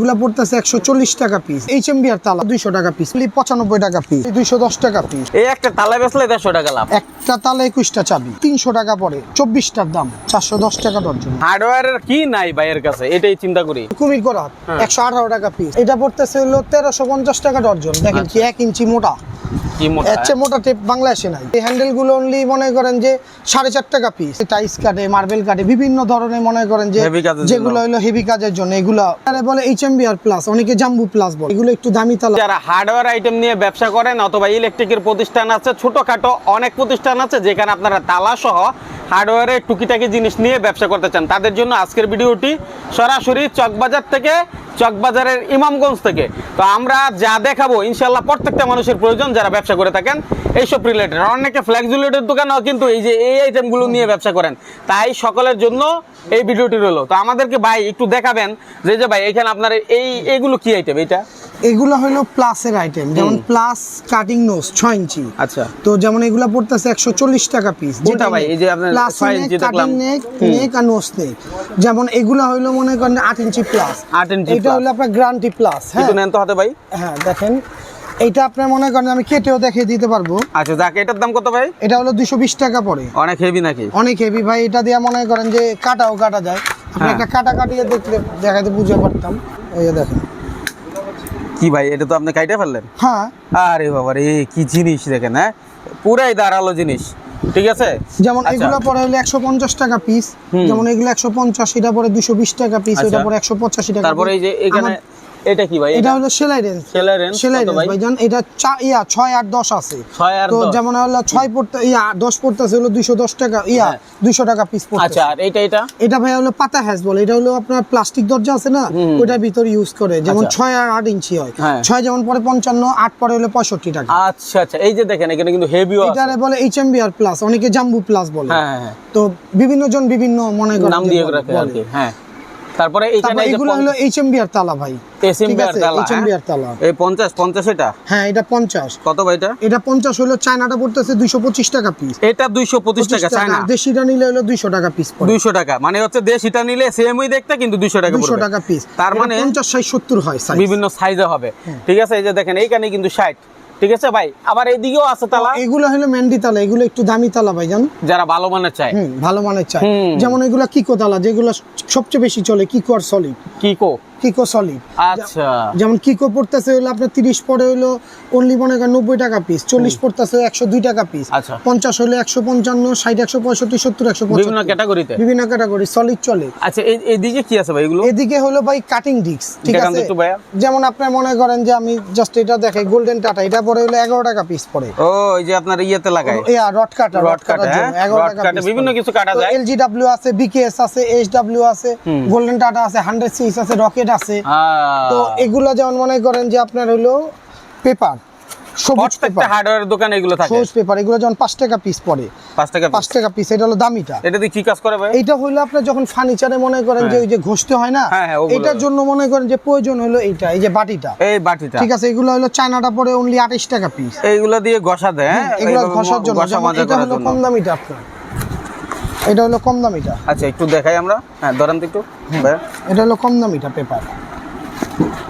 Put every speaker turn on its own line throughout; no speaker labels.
এগুলা পড়তেছে একশো চল্লিশ টাকা পিস এইচ এম আর তালা দুইশো টাকা পিস পঁচানব্বই টাকা পিস দুইশো দশ টাকা পিস
এই একটা তালা বেচলে দেড়শো টাকা লাভ।
একটা তালা একুশটা চাবি। তিনশো টাকা পড়ে চব্বিশটার দাম। চারশো দশ টাকা
হার্ডওয়্যারের কি নাই ভাইয়ের কাছে? এটাই চিন্তা করি।
কুমির করা
হ্যাঁ।
একশো আঠারো টাকা পিস এটা পড়তেছে হলো তেরোশো পঞ্চাশ টাকা দর্জন। দেখেন কি এক ইঞ্চি মোটা।
মোটা?
টেপ বাংলাদেশে নাই। এই হ্যান্ডেলগুলো অনলি মনে করেন যে সাড়ে চার টাকা পিস টাইস কাটে মার্বেল কাটে বিভিন্ন ধরনের মনে করেন যে। যেগুলো হলো হেভি কাজের জন্য এগুলো। বলে এইচ এম প্লাস অনেকে জাম্বু প্লাস বলে। এগুলো একটু দামি তালা।
যারা হার্ডওয়্যার আইটেম নিয়ে ব্যবসা করেন অথবা ইলেকট্রিকের প্রতিষ্ঠান আছে, ছোটখাটো অনেক প্রতিষ্ঠান আছে যেখানে আপনারা তালা সহ হার্ডওয়্যারের টুকিটাকি জিনিস নিয়ে ব্যবসা করতে চান তাদের জন্য আজকের ভিডিওটি সরাসরি চকবাজার থেকে চকবাজারের ইমামগঞ্জ থেকে। তো আমরা যা দেখাবো ইনশাল্লাহ প্রত্যেকটা মানুষের প্রয়োজন যারা ব্যবসা করে থাকেন এইসব রিলেটেড অনেকে ফ্লেক্সিবিলিটির দোকানও কিন্তু এই যে এই আইটেমগুলো নিয়ে ব্যবসা করেন তাই সকলের জন্য এই ভিডিওটি রইল। তো আমাদেরকে ভাই একটু দেখাবেন যে যে ভাই এখানে আপনার এই এইগুলো কি আইটেম এটা
এগুলো হলো প্লাসের আইটেম যেমন প্লাস কাটিং নোজ ছয় ইঞ্চি।
আচ্ছা।
তো যেমন এগুলো পড়তেছে একশো চল্লিশ টাকা পিস
কোনটা ভাই? এই যে আপনার ইঞ্চি দেখলাম।
নেক নেক আর নোস নেক। যেমন এগুলো হইল মনে করেন আট ইঞ্চি প্লাস
ইঞ্চি
এটা হলো আপনার গ্রান্টি প্লাস হ্যাঁ।
নেন তো হাতে ভাই।
হ্যাঁ দেখেন। এইটা আপনার মনে করেন আমি কেটেও দেখিয়ে দিতে পারব।
আচ্ছা যাক এটার দাম কত ভাই?
এটা হলো দুশো বিশ টাকা পড়ে।
অনেক হেভি নাকি?
অনেক হেভি ভাই এটা দিয়ে মনে করেন যে কাটাও কাটা যায়। আপনি
হ্যাঁ।
একটা কাটা কাটিয়ে দেখলে দেখাতে বুঝতে পারতাম। এই দেখেন।
কি ভাই এটা তো আপনি কাইটা ফেললেন?
হ্যাঁ।
আরে বাবা রে কি জিনিস দেখেন হ্যাঁ? পুরাই দাঁড়াল জিনিস। ঠিক আছে?
যেমন এগুলা পরে হলো একশো পঞ্চাশ টাকা পিস যেমন এগুলা একশো পঞ্চাশ এটা পরে দুশো বিশ টাকা পিস
আচ্ছা।
এটা পরে একশো পঁচাশি টাকা
তারপরে এই যে এখানে এটা কি ভাই?
এটা হলো সেলাই রেঞ্জ।
সেলাই range
সেলাই রেঞ্জ ভাইজান এটা চা- ইয়া ছয় আট দশ আছে।
ছয় আর
তো যেমন হলো ছয় পড়তে ইয়া দশ পড়তেছে হলো দুইশো দশ টাকা ইয়া
হ্যাঁ।
দুইশো টাকা পিস
আচ্ছা আর এটা এটা
এটা ভাই হলো পাতা হ্যাজ বলে এটা হলো আপনার প্লাস্টিক দরজা আছে না। ওটার ভিতর ইউজ করে যেমন
আচ্ছা।
ছয় আর আট ইঞ্চি হয়।
হ্যাঁ।
ছয় যেমন পরে পঞ্চান্ন আট পরে হলো পঁয়ষট্টি টাকা।
আচ্ছা আচ্ছা এই যে দেখেন এখানে কিন্তু হেভিও আছে।
এটারে বলে আর প্লাস অনেকে জাম্বু প্লাস বলে।
হ্যাঁ হ্যাঁ, হ্যাঁ।
তো বিভিন্ন জন বিভিন্ন মনে করেন
নাম দিয়ে রাখে আর কি হ্যাঁ। তারপরে এখানে
তারপর
এই যে
এগুলো হলো এইচ এম আর তালা ভাই।
এসএমবি আর তালা
এইচ এম
হ্যাঁ?
আর তালা।
এই পঞ্চাশ পঞ্চাশ এটা?
হ্যাঁ এটা পঞ্চাশ।
কত ভাই এটা?
এটা পঞ্চাশ হলো চায়নাটা পড়তেছে দুইশো পঁচিশ টাকা পিস
এটা দুইশো পঁচিশ টাকা চায়না?
দেশিটা নিলে হলো দুইশো টাকা পিস
দুইশো টাকা মানে হচ্ছে দেশিটা নিলে সেমই দেখতে কিন্তু দুইশো টাকা
দুইশো
পড়বে।
টাকা পিস
তার মানে
পঞ্চাশ ষাট সত্তর হয় সাইজ
বিভিন্ন সাইজে হবে। ঠিক আছে এই যে দেখেন এইখানে কিন্তু ষাট। ঠিক আছে ভাই? আবার এইদিকেও আছে তালা।
এগুলো হলো মেন্ডি তালা এগুলো একটু দামি তালা ভাই জান?
যারা ভালো মানের চায়।
ভালো মানের চাই যেমন এগুলো কিকো তালা যেগুলো সবচেয়ে বেশি চলে কিকো আর সলিড
কি কো
কিকো সলিড
আচ্ছা।
যেমন কিকো পড়তেছে হলো আপনার তিরিশ পরে হলো অনলি মনে করেন নব্বই টাকা পিস চল্লিশ পড়তেছে একশো দুই টাকা পিস
আচ্ছা।
পঞ্চাশ হলো একশো পঞ্চান্ন ষাট একশো পঁয়ষট্টি সত্তর একশো
বিভিন্ন ক্যাটাগরিতে
বিভিন্ন ক্যাটাগরি সলিড চলে।
আচ্ছা এই এইদিকে কি আছে ভাই এগুলো?
এদিকে হলো ভাই কাটিং ডিস্ক ঠিক আছে? যেমন আপনার মনে করেন যে আমি জাস্ট এটা দেখাই গোল্ডেন টাটা এটা পরে হলো এগারো টাকা পিস পড়ে।
ও এই যে আপনার ইয়েতে লাগায়।
ইয়া রড কাটা
রড কাটা? রড কাটা, বিভিন্ন কিছু কাটা যায়।
এলজি ডাব্লিউ আছে বিকেএস আছে এইচ ডাব্লিউ আছে গোল্ডেন টাটা আছে হান্ড্রেড সিক্স আছে রকেট আছে। তো এগুলা যেমন মনে করেন যে আপনার হলো পেপার সবুজ
প্রত্যেকটা
পেপার
হার্ডওয়্যার দোকানে এগুলো থাকে।
সবুজ পেপার এগুলো যেমন পাঁচ টাকা পিস পড়ে।
পাঁচ টাকা
পাঁচ টাকা পিস এটা হলো দামিটা।
এটা দিয়ে কি কাজ করে ভাই?
এইটা হইল আপনার যখন ফার্নিচারে মনে করেন যে
হ্যাঁ।
ওই যে ঘষতে হয় না
হ্যাঁ, হ্যাঁ।
এটার জন্য মনে করেন যে প্রয়োজন হলো এইটা এই যে বাটিটা।
এই বাটিটা।
ঠিক আছে এগুলো হলো চায়নাটা পরে অনলি টাকা পিস
এইগুলো দিয়ে ঘষা দেয় হ্যাঁ?
এগুলো ঘষার এটা হলো
জন্য।
কম দামিটা আপনার। এটা হলো কম দামিটা
আচ্ছা একটু দেখাই আমরা। হ্যাঁ ধরেন তো একটু।
এটা হলো কম দামিটা পেপার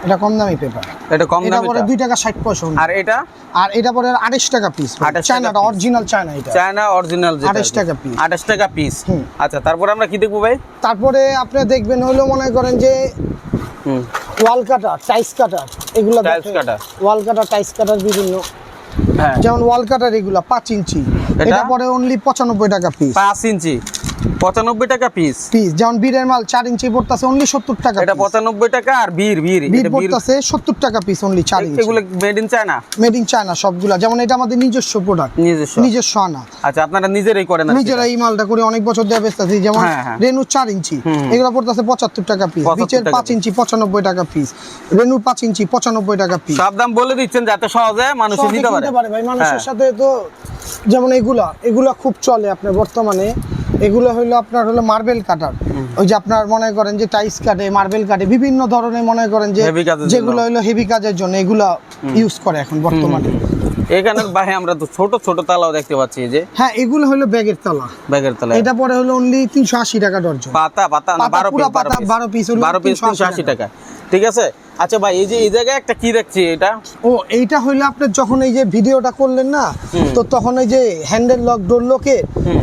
এটা কম দামি পেপার
এটা কম
এটা
দামি
পরে দুই টাকা ষাট পয়সা
আর এটা?
আর এটা পরে আঠাইশ টাকা পিস
28
চায়নাটা অরিজিনাল চায়না এটা।
চায়না অরিজিনাল যেটা
28 টাকা পিস
আঠাশ টাকা পিস। আচ্ছা তারপর আমরা কি দেখব ভাই?
তারপরে আপনি দেখবেন হলো মনে করেন যে ওয়াল কাটার টাইস কাটার এগুলো
Tiles কাটার।
ওয়াল কাটার টাইস কাটার বিভিন্ন যেমন ওয়াল কাটার এগুলা পাঁচ ইঞ্চি।
এটা?
এটা পরে অনলি পঁচানব্বই টাকা পিস
পাঁচ ইঞ্চি। পঁচানব্বই টাকা পিস
পিস যেমন বীরের মাল চার ইঞ্চি পড়তেছে অনলি সত্তর টাকা
এটা
piece।
পঁচানব্বই টাকা আর বীর বীর এটা
পড়তেছে সত্তর টাকা পিস অনলি চার ইঞ্চি।
এগুলো made in China
made in China সবগুলা। যেমন এটা আমাদের নিজস্ব প্রোডাক্ট
নিজস্ব।
নিজস্ব আনা।
আচ্ছা আপনারা নিজেরাই করেন কি
এই মালটা করে অনেক বছর দিয়ে বেচতেছি। যেমন
হ্যাঁ, হ্যাঁ।
রেনু চার ইঞ্চি এগুলো পড়তেছে পঁচাত্তর টাকা পিস
75
বিচের
টাকা
পাঁচ ইঞ্চি পঁচানব্বই টাকা পিস রেনুর পাঁচ ইঞ্চি পঁচানব্বই টাকা পিস
সব দাম বলে দিচ্ছেন যাতে সহজে মানুষ নিতে পারে
ভাই। মানুষের
হ্যাঁ।
সাথে তো যেমন এগুলা এগুলা খুব চলে আপনার বর্তমানে। এগুলো হলো আপনার হলো মার্বেল কাটার ওই যে আপনার মনে করেন যে টাইস কাটে মার্বেল কাটে বিভিন্ন ধরনের মনে করেন যে। যেগুলো হলো হেভি কাজের জন্য এগুলা ইউজ করে এখন বর্তমানে।
এখানে ভাই আমরা তো ছোট ছোট তালাও দেখতে পাচ্ছি যে।
হ্যাঁ এগুলো হলো ব্যাগের তালা।
ব্যাগের তালা।
এটা পরে হলো অনলি তিনশো আশি টাকা ডর্জন।
পাতা পাতা না
পাতা,
বারো
পুরা
পিস বারো
পাতা,
পিস
বারো piece হলো
বারো পিস
380
আশি টাকা। ঠিক আছে? আচ্ছা ভাই এই যে এই জায়গায় একটা কি দেখছি এটা?
ও এইটা হইল আপনার যখন এই যে ভিডিওটা করলেন না। তো তখন যে হ্যান্ডেল লক ডোর লকে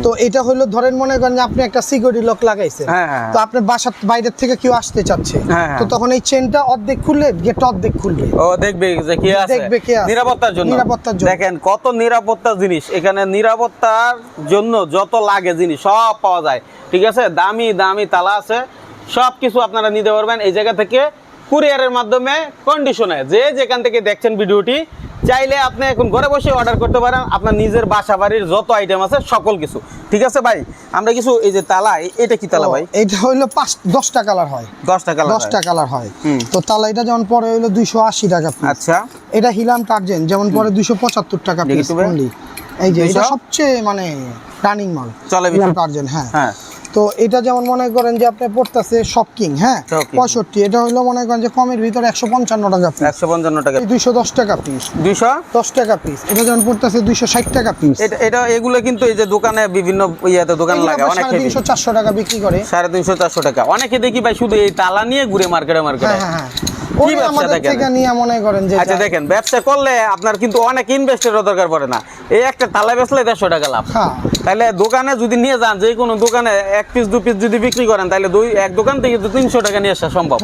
তো এটা হইল ধরেন মনে করেন আপনি একটা সিকিউরিটি লক লাগাইছেন।
হ্যাঁ, হ্যাঁ,
তো আপনার বাসার বাইরের থেকে কেউ আসতে চাচ্ছে।
হ্যাঁ, হ্যাঁ।
তো তখন এই চেনটা অর্ধেক খুললে গেটটা অর্ধেক খুলবে।
ও দেখবে যে কি আছে।
দেখবে কে আছে।
নিরাপত্তার জন্য।
নিরাপত্তার জন্য।
দেখেন কত নিরাপত্তার জিনিস। এখানে নিরাপত্তার জন্য যত লাগে জিনিস সব পাওয়া যায়। ঠিক আছে? দামি দামি তালা আছে। সব কিছু আপনারা নিতে পারবেন। এই জায়গা থেকে কুরিয়ারের মাধ্যমে কন্ডিশনে যে যেখান থেকে দেখছেন ভিডিওটি চাইলে আপনি এখন ঘরে বসে অর্ডার করতে পারেন। আপনার নিজের বাসা বাড়ির যত আইটেম আছে সকল কিছু। ঠিক আছে ভাই? আমরা কিছু এই যে তালা এটা কি তালা ভাই?
এইটা হইল পাঁচ দশটা কালার হয়।
দশটা টাকা
দশটা কালার হয়। তো তাহলে এটা যেমন পরে হইল দুইশো আশি টাকা
আচ্ছা।
এটা হিলাম টার্জেন যেমন পরে দুইশো পঁচাত্তর টাকা এই যে এটা সবচেয়ে মানে রানিং মাল।
চলে
টার্জেন হ্যাঁ।
হ্যাঁ।
তো এটা যেমন মনে করেন যে আপনি পড়তেছে শকিং হ্যাঁ? পঁয়ষট্টি এটা হলো মনে করেন যে কমের ভিতরে একশো পঞ্চান্ন টাকা পিস
একশো পঞ্চান্ন টাকা
দুইশো দশ টাকা পিস
দুইশো?
দশ টাকা পিস এটা যেমন পড়তেছে দুইশো ষাট টাকা পিস
এটা এটা এগুলো কিন্তু এই যে দোকানে বিভিন্ন ইয়াতে দোকান লাগে অনেক
দুইশো তিনশো চারশো টাকা বিক্রি করে।
সাড়ে তিনশো চারশো টাকা। অনেকে দেখি ভাই শুধু এই তালা নিয়ে ঘুরে মার্কেটে মার্কেটে
হ্যাঁ হ্যাঁ হ্যাঁ।
কি ব্যবসা দেখেন?
নিয়ে মনে করেন যে
আচ্ছা দেখেন ব্যবসা করলে আপনার কিন্তু অনেক ইনভেস্টেরও দরকার পড়ে না। এই একটা তালা বেচলে দেড়শো টাকা লাভ।
হ্যাঁ।
তাহলে দোকানে যদি নিয়ে যান যে কোনো দোকানে এক পিস দু পিস যদি বিক্রি করেন তাহলে দুই এক দোকান থেকে তো তিনশো টাকা নিয়ে আসা সম্ভব।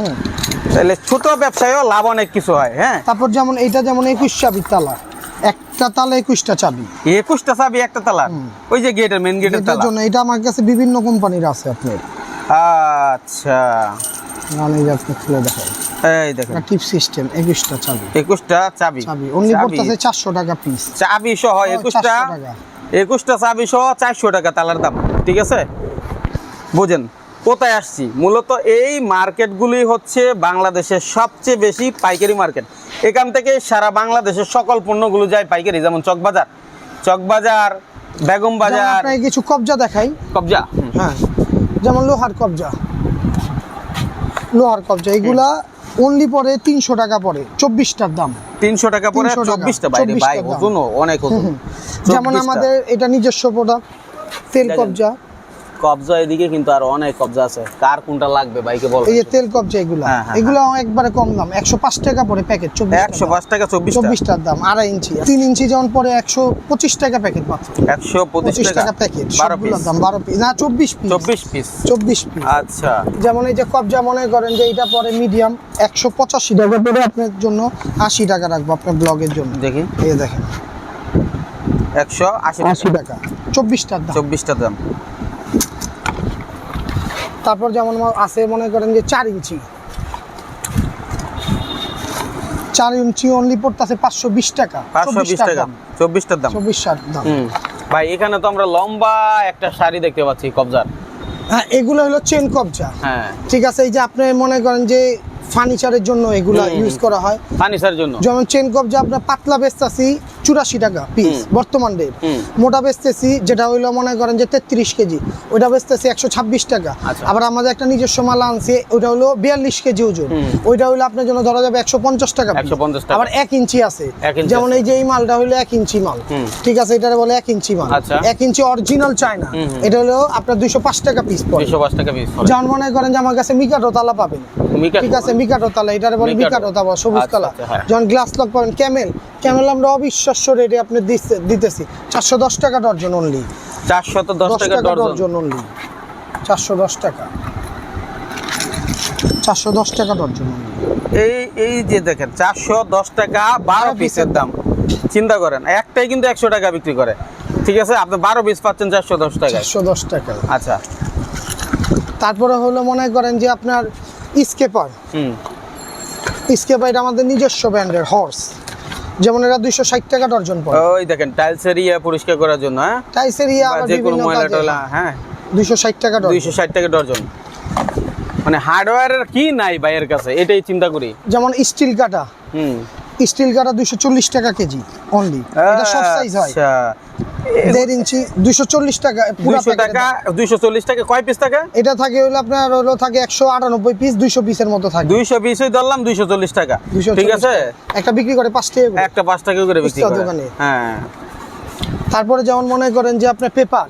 তাহলে ছোট ব্যবসায়ও লাভ অনেক কিছু হয় হ্যাঁ?
তারপর যেমন এটা যেমন একুশ চাবির তালা একটা তালা একুশটা চাবি।
একুশটা চাবি একটা তালা? ওই যে গেটের মেন গেটের তালা?
জন্য এটা আমার কাছে বিভিন্ন কোম্পানির আছে আপনার।
আচ্ছা।
আমি আপনি খুলে দেখাই।
এই দেখেন।
টিপ সিস্টেম একুশটা চাবি।
একুশটা চাবি।
চাবি অনলি। পড়তেছে চারশো টাকা পিস
চাবি সহ
ও,
একুশটা একুশটা চাবি সহ চারশো টাকা তালার দাম ঠিক আছে? বুঝেন কোথায় আসছি? মূলত এই মার্কেটগুলি হচ্ছে বাংলাদেশের সবচেয়ে বেশি পাইকারি মার্কেট। এখান থেকে সারা বাংলাদেশের সকল পণ্যগুলো যায় পাইকারি যেমন চকবাজার। চকবাজার বেগম বাজার।
কিছু কবজা দেখাই।
কবজা?
হ্যাঁ যেমন লোহার কবজা। লোহার কবজা এগুলা অনলি পরে তিনশো টাকা পরে চব্বিশটার দাম।
তিনশো টাকা পরে চব্বিশটা বাইরে
24
ভাই
টাকা।
অনেক ওজন।
যেমন আমাদের এটা নিজস্ব প্রোডাক্ট তেল কবজা।
কবজা এদিকে কিন্তু আর অনেক কবজা আছে। কার কোনটা লাগবে বাইকে বল।
এই যে তেল কবজা এগুলা
হ্যাঁ, হ্যাঁ,
এগুলো একবারে কম দাম একশো পাঁচ টাকা পরে প্যাকেট চব্বিশ
একশো পাঁচ টাকা চব্বিশ
চব্বিশটার দাম আড়াই ইঞ্চি। তিন ইঞ্চি যেমন পরে একশো পঁচিশ টাকা প্যাকেট মাত্র
একশো পঁচিশ
পঁচিশ টাকা।
টাকা
প্যাকেট
বারো পিস
দাম বারো পিস না চব্বিশ পিস
চব্বিশ পিস
চব্বিশ পিস
আচ্ছা।
যেমন এই যে কবজা মনে করেন যে এটা পরে মিডিয়াম একশো পঁচাশি টাকা পরে আপনার জন্য আশি টাকা রাখব আপনার ব্লগের জন্য।
দেখি।
এই দেখেন।
একশো আশি
আশি টাকা। চব্বিশটার দাম।
চব্বিশটা দাম।
তারপর যেমন আছে মনে করেন যে চার ইঞ্চি। চার ইঞ্চি অনলি পড়তেছে পাঁচশো বিশ টাকা।
পাঁচশো বিশ টাকা চব্বিশটার দাম।
চব্বিশ দাম।
হুম। ভাই এখানে তো আমরা লম্বা একটা শাড়ি দেখতে পাচ্ছি কবজার।
হ্যাঁ এগুলো হলো চেন কবজা।
হ্যাঁ।
ঠিক আছে এই যে আপনি মনে করেন যে ফার্নিচারের জন্য এগুলা ইউজ করা হয়।
ফার্নিচার জন্য।
যেমন চেন কবজা আপনার পাতলা বেচতেছি চুরাশি টাকা পিস বর্তমান রেট মোটা বেচতেছি যেটা হইল মনে করেন যে তেত্রিশ কেজি ওইটা বেচতেছি একশো ছাব্বিশ টাকা।
আচ্ছা।
আবার আমাদের একটা নিজস্ব মাল আনছি ওইটা হলো বিয়াল্লিশ কেজি ওজন। ওইটা হইল আপনার জন্য ধরা যাবে একশো পঞ্চাশ টাকা
150 টাকা।
আবার এক ইঞ্চি আছে। যেমন এই যে এই মালটা হইল এক ইঞ্চি মাল। ঠিক আছে এটারে বলে এক ইঞ্চি মাল।
আচ্ছা।
এক ইঞ্চি অরিজিনাল চায়না। এটা হলো আপনার দুইশো পাঁচ টাকা পিস পড়ে।
দুইশো পাঁচ টাকা পিস
যেমন মনে করেন যে আমার কাছে মিকাটো তালা পাবেন? ঠিক আছে মিকাটো তালা এটারে বলে।
মিকাটো
সবুজ
আচ্ছা,
কালা
আচ্ছা, হ্যাঁ।
যখন গ্লাস লক পাবেন ক্যামেল ক্যামেল আমরা অবিশ্বাস্য রেটে আপনি দিতেছি। চারশো দশ টাকা ডর্জন অনলি
চারশো দশ টাকা ডর্জন।
অনলি চারশো দশ টাকা। চারশো দশ টাকা ডর্জন।
এই এই যে দেখেন চারশো দশ টাকা বারো পিসের দাম। চিন্তা করেন একটাই কিন্তু একশো টাকা বিক্রি করে। ঠিক আছে? আপনি বারো পিস পাচ্ছেন চারশো দশ টাকা
চারশো দশ টাকা।
আচ্ছা।
তারপরে হলো মনে করেন যে আপনার স্কেপার স্কেপার এটা আমাদের নিজস্ব ব্র্যান্ডের হর্স যেমন এরা দুইশো ষাট টাকা ডর্জন পড়ে।
ওই দেখেন টাইলসের ইয়ে পরিষ্কার করার জন্য হ্যাঁ?
ইয়ে
বা
আবার
যে কোনো
বিভিন্ন
ময়লা টয়লা হ্যাঁ?
দুইশো ষাট টাকা ডর্জন
দুইশো ষাট টাকা ডর্জন মানে হার্ডওয়্যারের কি নাই ভাইয়ের কাছে এটাই চিন্তা করি।
যেমন স্টিল কাটা।
হুম।
স্টিল কাটা দুইশো চল্লিশ টাকা কেজি অনলি এটা সব সাইজ হয়।
আচ্ছা।
দেড় ইঞ্চি দুইশো চল্লিশ টাকা
দুইশো টাকা দুইশো চল্লিশ টাকা কয় পিস টাকা
এটা থাকে হলো আপনার হলো থাকে একশো আটানব্বই পিস দুইশো পিসের মতো থাকে।
দুইশো পিসই ধরলাম দুইশো চল্লিশ টাকা। ঠিক আছে?
একটা বিক্রি করে পাঁচ টাকা
একটা পাঁচ টাকা করে বিক্রি করে।
দোকানে।
হ্যাঁ।
তারপরে যেমন মনে করেন যে আপনার পেপার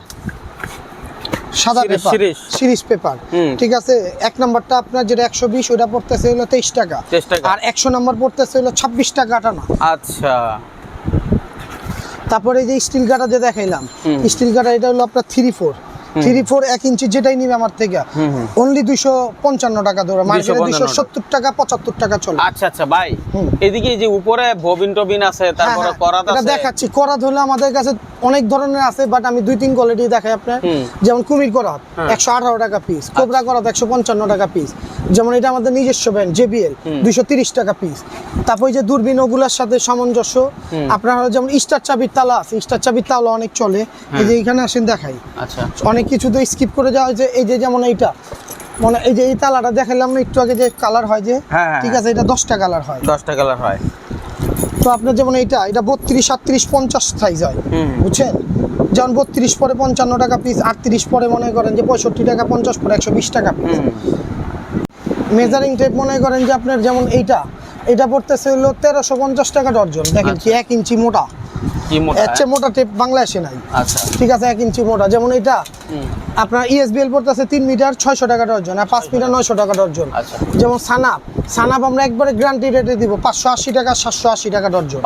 সাদা
সিরিজ,
পেপার
সিরিজ।
পেপার। ঠিক আছে? এক নাম্বারটা আপনার যেটা একশো বিশ ওটা পড়তেছে হলো তেইশ টাকা।
23 টাকা।
আর একশো নাম্বার পড়তেছে হলো ছাব্বিশ টাকা আটানা
আচ্ছা।
তারপরে এই যে স্টিল কাটা যে দেখাইলাম স্টিল কাটা এটা হলো আপনার থ্রি ফোর থ্রি ফোর এক ইঞ্চি যেটাই নিবে আমার থেকে। অনলি দুইশো পঞ্চান্ন টাকা ধরো মার্কেটে দুইশো সত্তর টাকা পঁচাত্তর টাকা চলে।
আচ্ছা আচ্ছা ভাই এদিকে যে উপরে ববিন টবিন আছে
হ্যাঁ,
তারপরে
হ্যাঁ,
করাত আছে।
দেখাচ্ছি। করাত হলে আমাদের কাছে অনেক ধরনের আছে বাট আমি দুই তিন কোয়ালিটি দেখাই আপনার। যেমন কুমির করাত
হ্যাঁ।
একশো আঠারো টাকা পিস কোবরা করাত একশো পঞ্চান্ন টাকা পিস যেমন এটা আমাদের নিজস্ব ব্র্যান্ড জেবিএল। দুইশো তিরিশ টাকা পিস তারপর যে দূরবীন ওগুলোর সাথে সামঞ্জস্য আপনার যেমন স্টার চাবির তালা আছে স্টার চাবির তালা অনেক চলে। এই যে এখানে আসেন দেখাই।
আচ্ছা।
অনেক কিছু তো স্কিপ করে যাওয়া হয়েছে। এই যে যেমন এইটা মানে এই যে এই তালাটা দেখালাম না একটু আগে যে কালার হয় যে
হ্যাঁ, হ্যাঁ,
ঠিক আছে এটা দশটা কালার হয়।
দশটা কালার হয়।
তো আপনার যেমন এইটা এটা বত্রিশ সাতত্রিশ পঞ্চাশ সাইজ হয় বুঝছেন? যেমন বত্রিশ পরে পঞ্চান্ন টাকা পিস আটত্রিশ পরে মনে করেন যে পঁয়ষট্টি টাকা পঞ্চাশ পরে একশো বিশ টাকা পিস মেজারিং টেপ মনে করেন যে আপনার যেমন এইটা এটা পড়তেছে হলো তেরোশো পঞ্চাশ টাকা ডর্জন দেখেন কি এক ইঞ্চি মোটা। এর চেয়ে মোটা টেপ বাংলাদেশে নাই।
আচ্ছা।
ঠিক আছে এক ইঞ্চি মোটা। যেমন এটা আপনার E ইএসবিএল পড়তেছে তিন মিটার ছয়শো টাকা ডর্জন আর পাঁচ মিটার নয়শো টাকা ডর্জন
আচ্ছা।
যেমন সানাপ সানাপ আমরা একবারে গ্যারান্টি রেটে দিব পাঁচশো আশি টাকা সাতশো আশি টাকা ডর্জন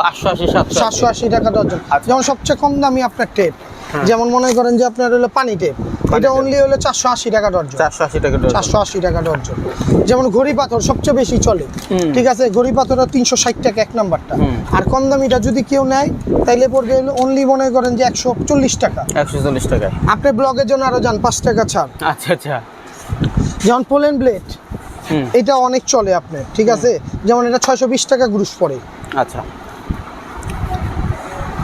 সাতশো
আশি। টাকা ডর্জন
আচ্ছা।
যেমন সবচেয়ে কম দামি আপনার টেপ
হ্যাঁ।
যেমন মনে করেন যে আপনার হলো পানি টেপ এটা অনলি হলো চারশো আশি টাকা ডর্জন
চারশো আশি টাকা।
চারশো আশি টাকা ডর্জন যেমন ঘড়ি পাথর সবচেয়ে বেশি চলে। ঠিক আছে ঘড়ি পাথর তিনশো ষাট টাকা এক নাম্বারটা। আর কম দামিটা যদি কেউ নেয় তাইলে পড়বে হলো অনলি মনে করেন যে একশো চল্লিশ টাকা।
একশো চল্লিশ টাকা।
আপনি ব্লগের জন্য আরও যান পাঁচ টাকা ছাড়।
আচ্ছা আচ্ছা।
যেমন পোলেন ব্লেড এটা অনেক চলে আপনার ঠিক আছে? যেমন এটা ছয়শো বিশ টাকা গ্রুস পড়ে।
আচ্ছা।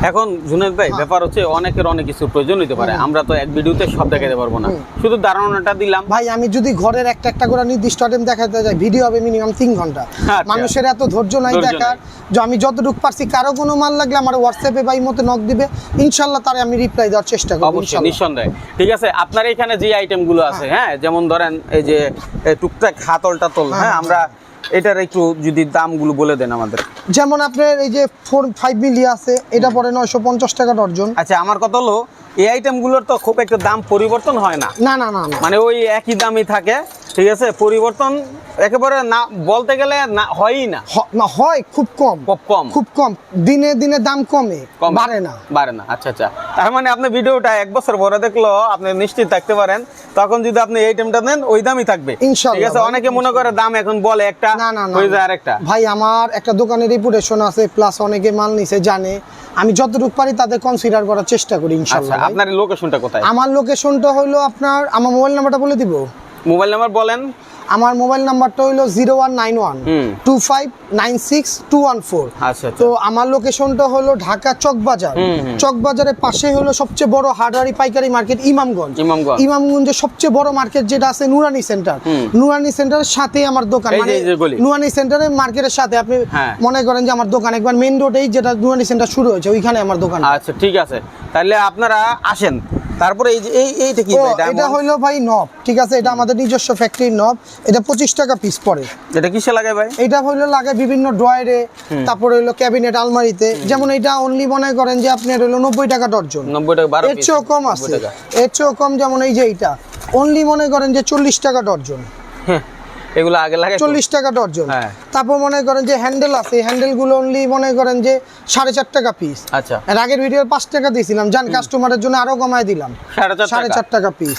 এখন জুনেদ ভাই ব্যাপার হচ্ছে অনেকের অনেক কিছু প্রয়োজন হতে পারে। আমরা তো এক ভিডিওতে সব দেখাতে পারব না। শুধু ধারণাটা দিলাম।
ভাই আমি যদি ঘরের একটা একটা করে নির্দিষ্ট আইটেম দেখাতে যাই ভিডিও হবে মিনিমাম তিন ঘণ্টা।
আচ্ছা।
মানুষের এত ধৈর্য নাই দেখার যে আমি যতটুকু পারছি কারও কোনো মাল লাগলে আমার হোয়াটসঅ্যাপে বা মতো নক দিবে। ইনশাল্লাহ তারে আমি রিপ্লাই দেওয়ার চেষ্টা করব
অবশ্যই। নিঃসন্দেহে। ঠিক আছে আপনার এখানে যে আইটেমগুলো আছে হ্যাঁ। যেমন ধরেন এই যে টুকটাক হাতল টাতল
হ্যাঁ,
হ্যাঁ আমরা এটার একটু যদি দামগুলো বলে দেন আমাদের।
যেমন আপনার এই যে ফোর ফাইভ মিলি আছে এটা পরে নয়শো পঞ্চাশ টাকা ডর্জন
আচ্ছা আমার কথা হলো এই আইটেমগুলোর তো খুব একটা দাম পরিবর্তন হয় না।
না না না না।
মানে ওই একই দামই থাকে। ঠিক আছে? পরিবর্তন একেবারে না বলতে গেলে না হয়ই না।
না হয় খুব কম।
খুব কম?
খুব কম। দিনে দিনে দাম কমে বাড়ে না।
বাড়ে না। আচ্ছা আচ্ছা। তার মানে আপনি ভিডিওটা এক বছর পরে দেখল আপনি নিশ্চিত থাকতে পারেন। তখন যদি আপনি এই আইটেমটা নেন ওই দামই থাকবে।
ইনশাআল্লাহ
ঠিক আছে? অনেকে মনে করে দাম এখন বলে একটা
না না
হয়ে যায় আরেকটা।
ভাই আমার একটা দোকানের রিপুটেশন আছে প্লাস অনেকে মাল নিছে জানে। আমি যতটুকু পারি তাদের কনসিডার করার চেষ্টা করি
আচ্ছা আপনার লোকেশনটা কোথায়?
আমার লোকেশনটা হলো আপনার আমার মোবাইল নাম্বারটা বলে দিব?
মোবাইল নাম্বার বলেন।
আমার মোবাইল নাম্বারটা হলো zero one nine one two five nine six two one four.
আচ্ছা আচ্ছা।
তো আমার লোকেশনটা হলো ঢাকা চকবাজার। চকবাজারের পাশে হলো সবচেয়ে বড় হার্ডওয়ারি পাইকারি মার্কেট ইমামগঞ্জ।
ইমামগঞ্জ।
ইমামগঞ্জের সবচেয়ে বড় মার্কেট যেটা আছে নুরানি সেন্টার। নুরানি সেন্টারের সাথেই আমার দোকান। মানে। নুরানি সেন্টারের মার্কেটের সাথে আপনি
হ্যাঁ।
মনে করেন যে আমার দোকান একবার মেইন রোডেই যেটা নুরানি সেন্টার শুরু হয়েছে ওইখানে আমার দোকান।
আচ্ছা ঠিক আছে। তাহলে আপনারা আসেন। তারপরে এই যে এই এইটা কি ভাই?
এটা
হলো
হইল ভাই নব ঠিক আছে? এটা আমাদের নিজস্ব ফ্যাক্টরির নব এটা পঁচিশ টাকা পিস পড়ে।
এটা কিসে লাগে ভাই?
এটা হইল লাগে বিভিন্ন ড্রয়ারে তারপরে হইল ক্যাবিনেট আলমারিতে। যেমন এটা অনলি মনে করেন যে আপনার হইল নব্বই টাকা ডর্জন
নব্বই টাকা
এর চেয়েও কম আছে। এর চেয়েও কম যেমন এই যে এইটা। অনলি মনে করেন যে চল্লিশ টাকা ডর্জন
হ্যাঁ, এগুলো আগে লাগে
চল্লিশ টাকা ডর্জন
হ্যাঁ।
তারপর মনে করেন যে হ্যান্ডেল আছে হ্যান্ডেলগুলো অনলি মনে করেন যে সাড়ে চার টাকা পিস
আচ্ছা।
এর আগের ভিডিও পাঁচ টাকা দিয়েছিলাম যান কাস্টমারের জন্য আরও কমায় দিলাম।
সাড়ে চার টাকা।
পিস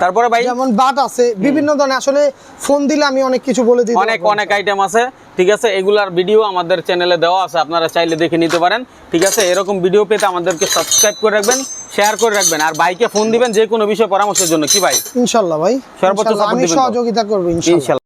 তারপরে ভাই?
যেমন বাট আছে বিভিন্ন ধরনের আসলে ফোন দিলে আমি অনেক কিছু বলে দিই
অনেক অনেক আইটেম আছে। ঠিক আছে? এগুলার ভিডিও আমাদের চ্যানেলে দেওয়া আছে আপনারা চাইলে দেখে নিতে পারেন। ঠিক আছে? এরকম ভিডিও পেতে আমাদেরকে সাবস্ক্রাইব করে রাখবেন শেয়ার করে রাখবেন আর ভাইকে ফোন দিবেন যে কোনো বিষয়ে পরামর্শের জন্য। কি ভাই?
ইনশাল্লাহ ভাই।
সর্বোচ্চ?
সহযোগিতা করব
ইনশাল্লাহ।